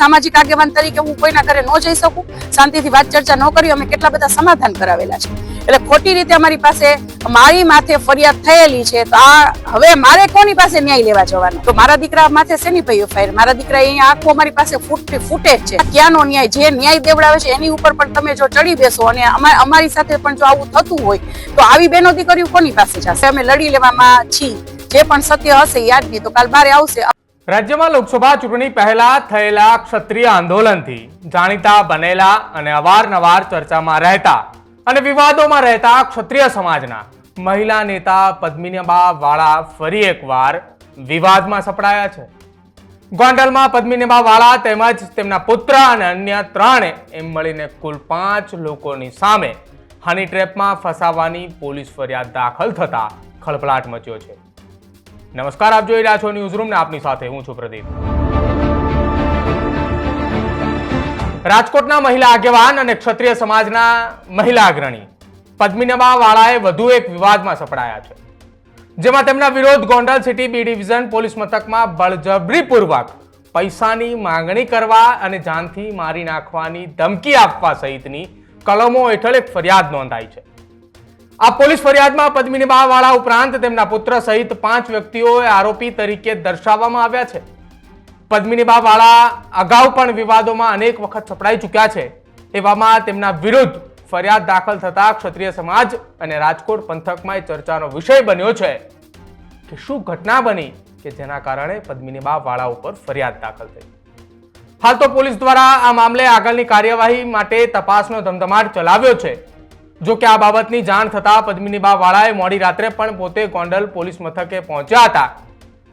સામાજિક આગેવાન તરીકે હું કોઈના ઘરે ન જઈ શકું, શાંતિથી વાત ચર્ચા ન કરી, અમે કેટલા બધા સમાધાન કરાવેલા છે. એટલે ખોટી રીતે અમારી પાસે મારી માથે ફરિયાદ થયેલી છે, તો આ હવે મારે કોની પાસે ન્યાય લેવા જવાનો? તો મારા દીકરા માથે શેની ભાઈઓ ફાયર? મારા દીકરા અહીંયા આંખો અમારી પાસે ફૂટ ફૂટે જ છે ક્યાંનો ન્યાય? જે ન્યાય દેવડાવે છે, એની ઉપર પણ તમે જો ચડી બેસો અને અમા- અમારી સાથે પણ જો આવું થતું હોય, તો આવી બેનો દીકરીઓ કોની પાસે જશે? અમે લડી લેવામાં છીએ જે પણ સત્ય હશે યાદ નહીં, તો કાલ બારે આવશે. રાજ્યમાં લોકસભા ચૂંટણી પહેલા થયેલા ક્ષત્રિય આંદોલનથી જાણીતા બનેલા અને અવારનવાર ચર્ચામાં રહેતા અને વિવાદોમાં રહેતા ક્ષત્રિય સમાજના મહિલા નેતા પદ્મિનીબા વાળા ફરી એકવાર વિવાદમાં સપડાયા છે. ગોંડલમાં પદ્મિનીબા વાળા તેમજ તેમના પુત્ર અને અન્ય ત્રણે એમ મળીને કુલ પાંચ લોકોની સામે હની ટ્રેપમાં ફસાવાની પોલીસ ફરિયાદ દાખલ થતા ખળભળાટ મચ્યો છે. નમસ્કાર, આપ જોઈ રહ્યા છો ન્યૂઝ રૂમ ને આપની સાથે હું છું પ્રદીપ. રાજકોટના મહિલા આગેવાન અને ક્ષત્રિય સમાજના મહિલા અગ્રણી પદ્મિનબા વાળાએ વધુ એક વિવાદમાં સપડાયા છે, જેમાં તેમના વિરોધ Gondal city B division police મથકમાં બળજબરીપૂર્વક પૈસાની માંગણી કરવા અને જાનથી મારી નાખવાની ધમકી આપવા સહિતની કલમો હેઠળ એક ફરિયાદ નોંધાઈ છે. આ પોલીસ ફરિયાદમાં પદ્મિની બાવાળા ઉપરાંત તેમના પુત્ર સહિત પાંચ વ્યક્તિઓએ આરોપી તરીકે દર્શાવવામાં આવ્યા છે. પદ્મિની બાવાળા અગાઉ પણ વિવાદોમાં અનેક વખત સપડાઈ ચૂક્યા છે. એવામાં તેમના વિરુદ્ધ ફરિયાદ દાખલ થતા ક્ષત્રિય સમાજ અને રાજકોટ પંથકમાં એ ચર્ચાનો વિષય બન્યો છે કે શું ઘટના બની કે જેના કારણે પદ્મિની વાળા ઉપર ફરિયાદ દાખલ થઈ. હાલ તો પોલીસ દ્વારા આ મામલે આગળની કાર્યવાહી માટે તપાસનો ધમધમાટ ચલાવ્યો છે. જો કે આ બાબતની જાણ થતાં પદ્મિનીબા વાળાએ મોડી રાત્રે પણ પોતે ગોંડલ પોલીસ મથકે પહોંચ્યા હતા.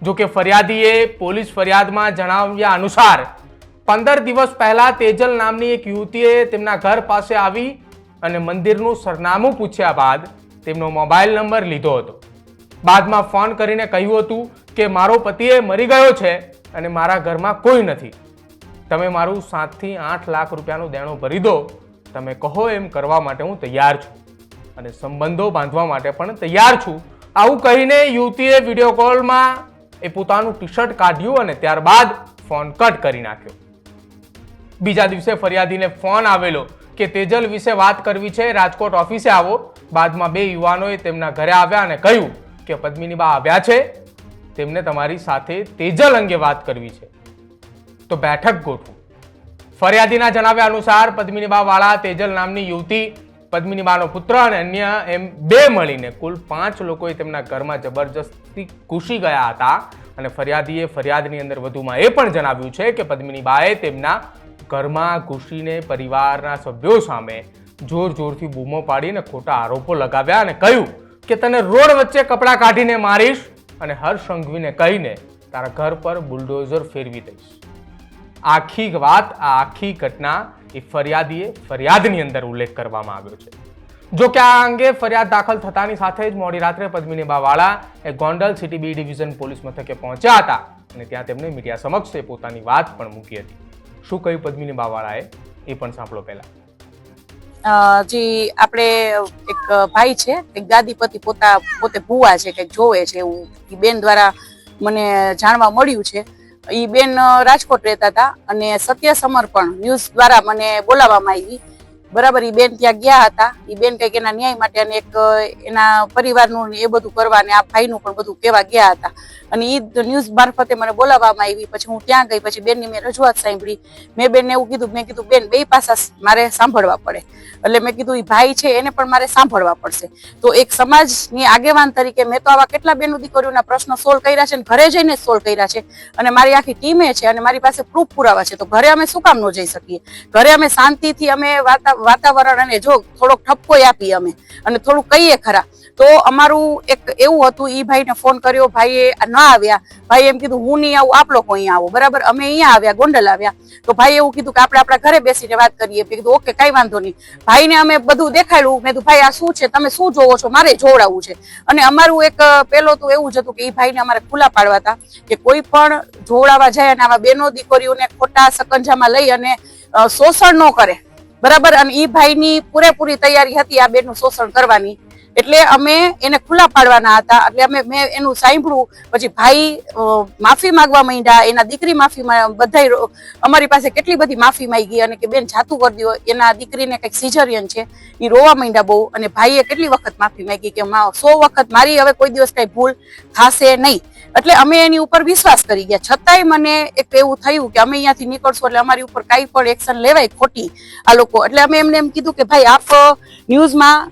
જો કે ફરિયાદીએ પોલીસ ફરિયાદમાં જણાવ્યા અનુસાર, પંદર દિવસ પહેલા તેજલ નામની એક યુવતીએ તેમના ઘર પાસે આવી અને મંદિરનું સરનામું પૂછ્યા બાદ તેમનો મોબાઈલ નંબર લીધો હતો. બાદમાં ફોન કરીને કહ્યું હતું કે, મારો પતિએ મરી ગયો છે અને મારા ઘરમાં કોઈ નથી. તમે મારું સાતથી આઠ લાખ રૂપિયાનું દેણું ભરી દો. તમે કહો એમ કરવા માટે હું તૈયાર છું. અને સંબંધો બાંધવા માટે પણ તૈયાર છું. આવું કહીને યુવતીએ વીડિયો કોલમાં એ પોતાનું ટી શર્ટ કાઢ્યું અને ત્યારબાદ ફોન કટ કરી નાખ્યો. બીજા દિવસે ફરિયાદીને ફોન આવેલો કે તેજલ વિશે વાત કરવી છે, રાજકોટ ઓફિસે આવો. બાદમાં બે યુવાનોએ તેમના ઘરે આવ્યા અને કહ્યું કે પદ્મિનીબા આવ્યા છે. તેમને તમારી સાથે તેજલ અંગે વાત કરવી છે. તો બેઠક ગોઠવો. ફરિયાદીના જણાવ્યા અનુસાર પદ્મિનીબા વાળા તેજલ નામની યુવતી, પદ્મિનીબાનો પુત્ર અને અન્ય એમ બે મળીને કુલ પાંચ લોકોએ તેમના ઘરમાં જબરજસ્તી ઘૂસી ગયા હતા. અને ફરિયાદીએ ફરિયાદની અંદર વધુમાં એ પણ જણાવ્યું છે કે પદ્મિનીબાએ તેમના ઘરમાં ઘૂસીને પરિવારના સભ્યો સામે જોર જોરથી બૂમો પાડીને ખોટા આરોપો લગાવ્યા અને કહ્યું કે, તને રોડ વચ્ચે કપડાં કાઢીને મારીશ અને હર્ષ સંઘવીને કહીને તારા ઘર પર બુલડોઝર ફેરવી દઈશ. આખી વાત, આ આખી ઘટના એ ફરિયાદીએ ફરિયાદની અંદર ઉલ્લેખ કરવામાં આવ્યો છે. જો કે આ અંગે ફરિયાદ દાખલ થતાની સાથે જ મોડી રાત્રે પદ્મિની બાવાળા એ Gondal city B division police મથકે પહોંચ્યા હતા અને ત્યાં તેમણે મીડિયા સમક્ષ એ પોતાની વાત પણ મૂકી હતી. શું કહ્યું પદ્મિની બાવાળાએ? એ પણ સાંભળો પહેલા. જે આપણે એક ભાઈ છે, એક ગાદીપતિ પોતા, પોતે ભૂવા છે, કંઈક જોવે છે એવું. બેન દ્વારા મને જાણવા મળ્યું છે. ઈ બેન રાજકોટ રહેતા હતા અને સત્ય સમર્પણ ન્યૂઝ દ્વારા મને બોલાવવામાં આવી. બરાબર એ બેન ત્યાં ગયા હતા. એ બેન કંઈક એના ન્યાય માટે અને એક, એના પરિવારનું એ બધું કરવા અને આ ભાઈનું પણ બધું કહેવા ગયા હતા. અને એ ન્યૂઝ મારફતે મને બોલાવવામાં આવી. પછી હું ત્યાં ગઈ. પછી બેનની મેં રજૂઆત સાંભળી. મેં બેનને એવું કીધું, મેં કીધું, બેન, બે પાસા મારે સાંભળવા પડે. એટલે મેં કીધું એ ભાઈ છે, એને પણ મારે સાંભળવા પડશે. તો એક સમાજની આગેવાન તરીકે મેં તો આવા કેટલા બેનો દીકરીઓના પ્રશ્નો સોલ્વ કર્યા છે અને ઘરે જઈને સોલ્વ કર્યા છે. અને મારી આખી ટીમે છે અને મારી પાસે પ્રૂફ પુરાવા છે. તો ઘરે અમે શું કામ ન જઈ શકીએ? ઘરે અમે શાંતિથી અમે વાતા- વાતાવરણ અને જો થોડોક ઠપકો આપી અમે અને થોડું કહીએ ખરા. તો અમારું એક એવું હતું એ ભાઈને ફોન કર્યો, ભાઈએ ન આવ્યા. ભાઈ એમ કીધું, હું નહીં આવું, આપ લોકો અહીંયા આવો. બરાબર? અમે અહીંયા આવ્યા, ગોંડલ આવ્યા. તો ભાઈ એવું કીધું કે, આપણે આપણા ઘરે બેસીને વાત કરીએ. કીધું, ઓકે, કઈ વાંધો નહીં. ભાઈને અમે બધું દેખાડ્યું. મેં કીધું, ભાઈ, આ શું છે? તમે શું જોવો છો? મારે જોવડાવવું છે. અને અમારું એક પેલો તો એવું જ હતું કે એ ભાઈને અમારે ખુલ્લા પાડવા હતા કે, કોઈ પણ જોવડાવવા જાય અને આવા બેનો દીકરીઓને ખોટા સકંજામાં લઈ અને શોષણ ન કરે. બરાબર? અને એ ભાઈની પૂરેપૂરી તૈયારી હતી આ બેનનું શોષણ કરવાની. એટલે અમે એને ખુલ્લા પાડવાના હતા. એટલે અમે, મેં એનું સાંભળ્યું. પછી ભાઈ માફી માંગવા માંડ્યા. એના દીકરી માફી બધા અમારી પાસે કેટલી બધી માફી માંગી અને કે બેન જાતું કરી દો. એના દીકરીને કંઈક સિઝરિયન છે. એ રોવા માંડ્યા બહુ. અને ભાઈએ કેટલી વખત માફી માંગી કે સો વખત મારી હવે કોઈ દિવસ કંઈ ભૂલ થશે નહીં. એટલે અમે એની ઉપર વિશ્વાસ કરી ગયા. છતાંય મને એક એવું થયું કે અમે અહીંયાથી નીકળશું એટલે અમારી ઉપર કાંઈ પણ એક્શન લેવાય ખોટી આ લોકો. એટલે અમે એમને એમ કીધું કે ભાઈ આપ ન્યૂઝમાં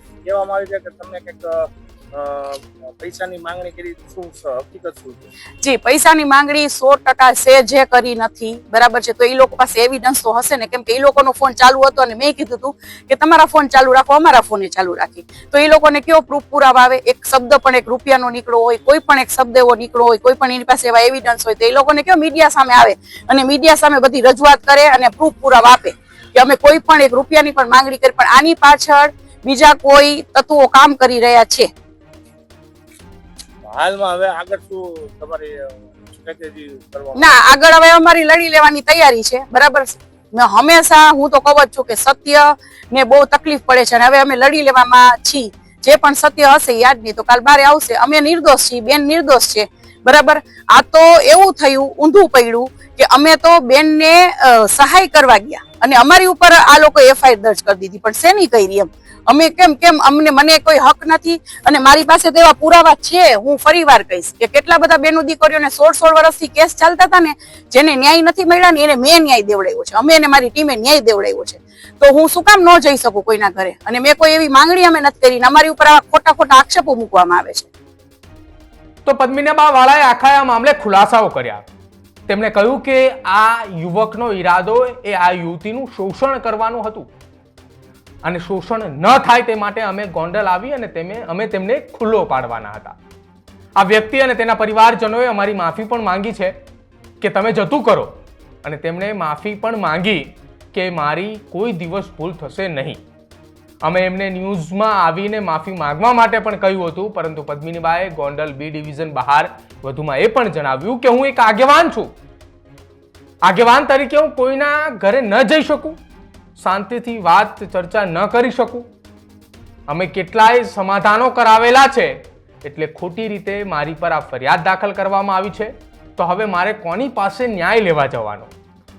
કહેવામાં આવે છે કે તમને કંઈક પૈસાની માંગણી કરી શું? હકીકત શું જી, પૈસાની માંગણી સો ટકા છે, જે કરી નથી. બરાબર છે? તો એ લોકો પાસે એવિડન્સ તો હશે ને? કેમ કે એ લોકોનો ફોન ચાલુ હતો અને મેં કીધું હતું કે તમારા ફોન ચાલુ રાખો, અમારા ફોને ચાલુ રાખી. તો એ લોકોને કયો પ્રૂફ પુરાવા આવે? એક શબ્દ પણ એક રૂપિયાનો નીકળો હોય, કોઈ પણ એક શબ્દ એવો નીકળો હોય, કોઈ પણ એની પાસે એવા એવિડન્સ હોય, તો એ લોકોને કયો મીડિયા સામે આવે? અને મીડિયા સામે બધી રજૂઆત કરે અને પ્રૂફ પુરાવા આપે. કે અમે કોઈ પણ એક રૂપિયાની પણ માંગણી કરી, પણ આની પાછળ બીજા કોઈ તત્વો કામ કરી રહ્યા છે? હાલમાં હવે આગળ શું તમારી ના આગળ હવે અમારી લડી લેવાની તૈયારી છે બરાબર હંમેશા હું તો કહું છું કે સત્ય ને બહુ તકલીફ પડે છે અને હવે અમે લડી લેવામાં છીએ જે પણ સત્ય હશે યાદ નહીં તો કાલ બારે આવશે. અમે નિર્દોષ છીએ બેન નિર્દોષ છે બરાબર? આ તો એવું થયું ઊંધું પડ્યું કે અમે તો બેનને સહાય કરવા ગયા. અને અમારી ઉપર આ લોકો એફઆઈઆર દર્જ કરી દીધી, પણ શેની કરી એમ? અમે કેમ કેમ, અમને, મને કોઈ હક નથી. અને મારી પાસે તો એવા પુરાવા છે, હું ફરીવાર કહીશ કે કેટલા બધા બેનો દીકરીઓને સોળ સોળ વર્ષથી કેસ ચાલતા હતા ને, જેને ન્યાય નથી મળ્યા ને એને મેં ન્યાય દેવડાવ્યો છે. અમે અને મારી ટીમે ન્યાય દેવડાવ્યો છે. તો હું શું કામ ન જઈ શકું કોઈના ઘરે? અને મેં કોઈ એવી માંગણી અમે નથી કરી અમારી ઉપર આવા ખોટા ખોટા આક્ષેપો મૂકવામાં આવે છે. તો પદ્મિનાબા વાળાએ આખા આ મામલે ખુલાસાઓ કર્યા. તેમણે કહ્યું કે આ યુવકનો ઈરાદો એ આ યુવતીનું શોષણ કરવાનું હતું. અને શોષણ ન થાય તે માટે અમે ગોંડલ આવી અને તેમે, અમે તેમને ખુલ્લો પાડવાના હતા. આ વ્યક્તિ અને તેના પરિવારજનોએ અમારી માફી પણ માંગી છે કે તમે જતું કરો. અને તેમણે માફી પણ માંગી કે મારી કોઈ દિવસ ભૂલ થશે નહીં. અમે એમને ન્યૂઝમાં આવીને માફી માંગવા માટે પણ કહ્યું હતું, પરંતુ પદ્મિનીબાએ ગોંડલ બી ડિવિઝન બહાર વધુમાં એ પણ જણાવ્યું કે હું એક આગેવાન છું. આગેવાન તરીકે હું કોઈના ઘરે ન જઈ શકું. શાંતિથી વાત, ચર્ચા ન કરી શકું. અમે કેટલાય સમાધાનો કરાવેલા છે, એટલે ખોટી રીતે મારી પર આ ફરિયાદ દાખલ કરવામાં આવી છે. તો હવે મારે કોની પાસે ન્યાય લેવા જવાનો?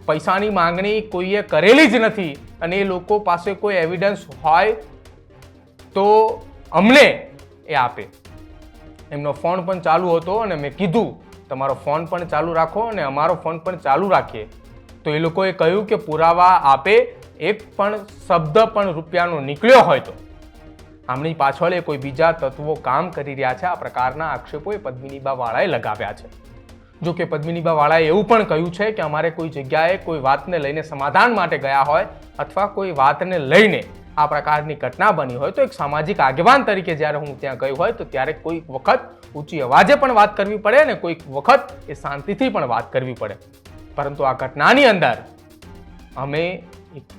પૈસાની માંગણી કોઈએ કરેલી જ નથી અને એ લોકો પાસે કોઈ એવિડન્સ હોય તો અમને એ આપે. એમનો ફોન પણ ચાલુ હતો અને મેં કીધું, તમારો ફોન પણ ચાલુ રાખો અને અમારો ફોન પણ ચાલુ રાખીએ. તો એ લોકોએ કહ્યું કે પુરાવા આપે, એક પણ શબ્દ પણ રૂપિયાનો નીકળ્યો હોય તો. આમની પાછળ એ કોઈ બીજા તત્વો કામ કરી રહ્યા છે. આ પ્રકારના આક્ષેપો એ પદ્મિનીબા વાળાએ લગાવ્યા છે. જો કે પદ્મિનીબા વાળાએ એવું પણ કહ્યું છે કે અમારે કોઈ જગ્યાએ કોઈ વાતને લઈને સમાધાન માટે ગયા હોય અથવા કોઈ વાતને લઈને આ પ્રકારની ઘટના બની હોય તો એક સામાજિક આગેવાન તરીકે જ્યારે હું ત્યાં ગયો હોય તો ત્યારે કોઈક વખત ઊંચી અવાજે પણ વાત કરવી પડે અને કોઈક વખત એ શાંતિથી પણ વાત કરવી પડે. પરંતુ આ ઘટનાની અંદર અમે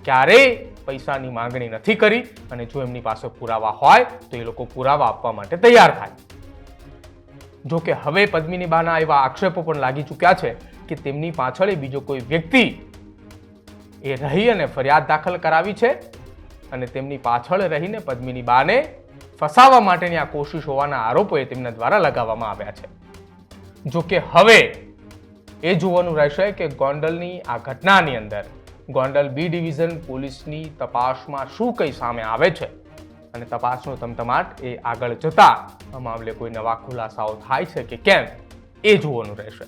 ક્યારેય પૈસાની માંગણી નથી કરી અને જો એમની પાસે પુરાવા હોય તો એ લોકો પુરાવા આપવા માટે તૈયાર થાય. જો કે હવે પદ્મિનીબાના એવા આક્ષેપો પણ લાગી ચૂક્યા છે કે તેમની પાછળ બીજો કોઈ વ્યક્તિ એ રહી અને ફરિયાદ દાખલ કરાવી છે અને તેમની પાછળ રહીને પદ્મિની બાને ફસાવવા માટેની આ કોશિશ હોવાના આરોપો તેમના દ્વારા લગાવવામાં આવ્યા છે. જો કે હવે એ જોવાનું રહેશે કે ગોંડલની આ ઘટનાની અંદર ગોંડલ બી ડિવિઝન પોલીસની તપાસમાં શું કંઈ સામે આવે છે અને તપાસનો તમતમાટ એ આગળ જતા આ મામલે કોઈ નવા ખુલાસાઓ થાય છે કે કેમ એ જોવાનું રહેશે.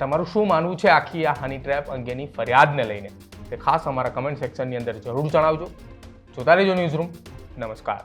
તમારું શું માનવું છે આખી આ હની ટ્રેપ અંગેની ફરિયાદને લઈને? તે ખાસ અમારા કમેન્ટ સેક્શનની અંદર જરૂર જણાવજો. જોતા રહેજો ન્યૂઝ રૂમ નમસ્કાર.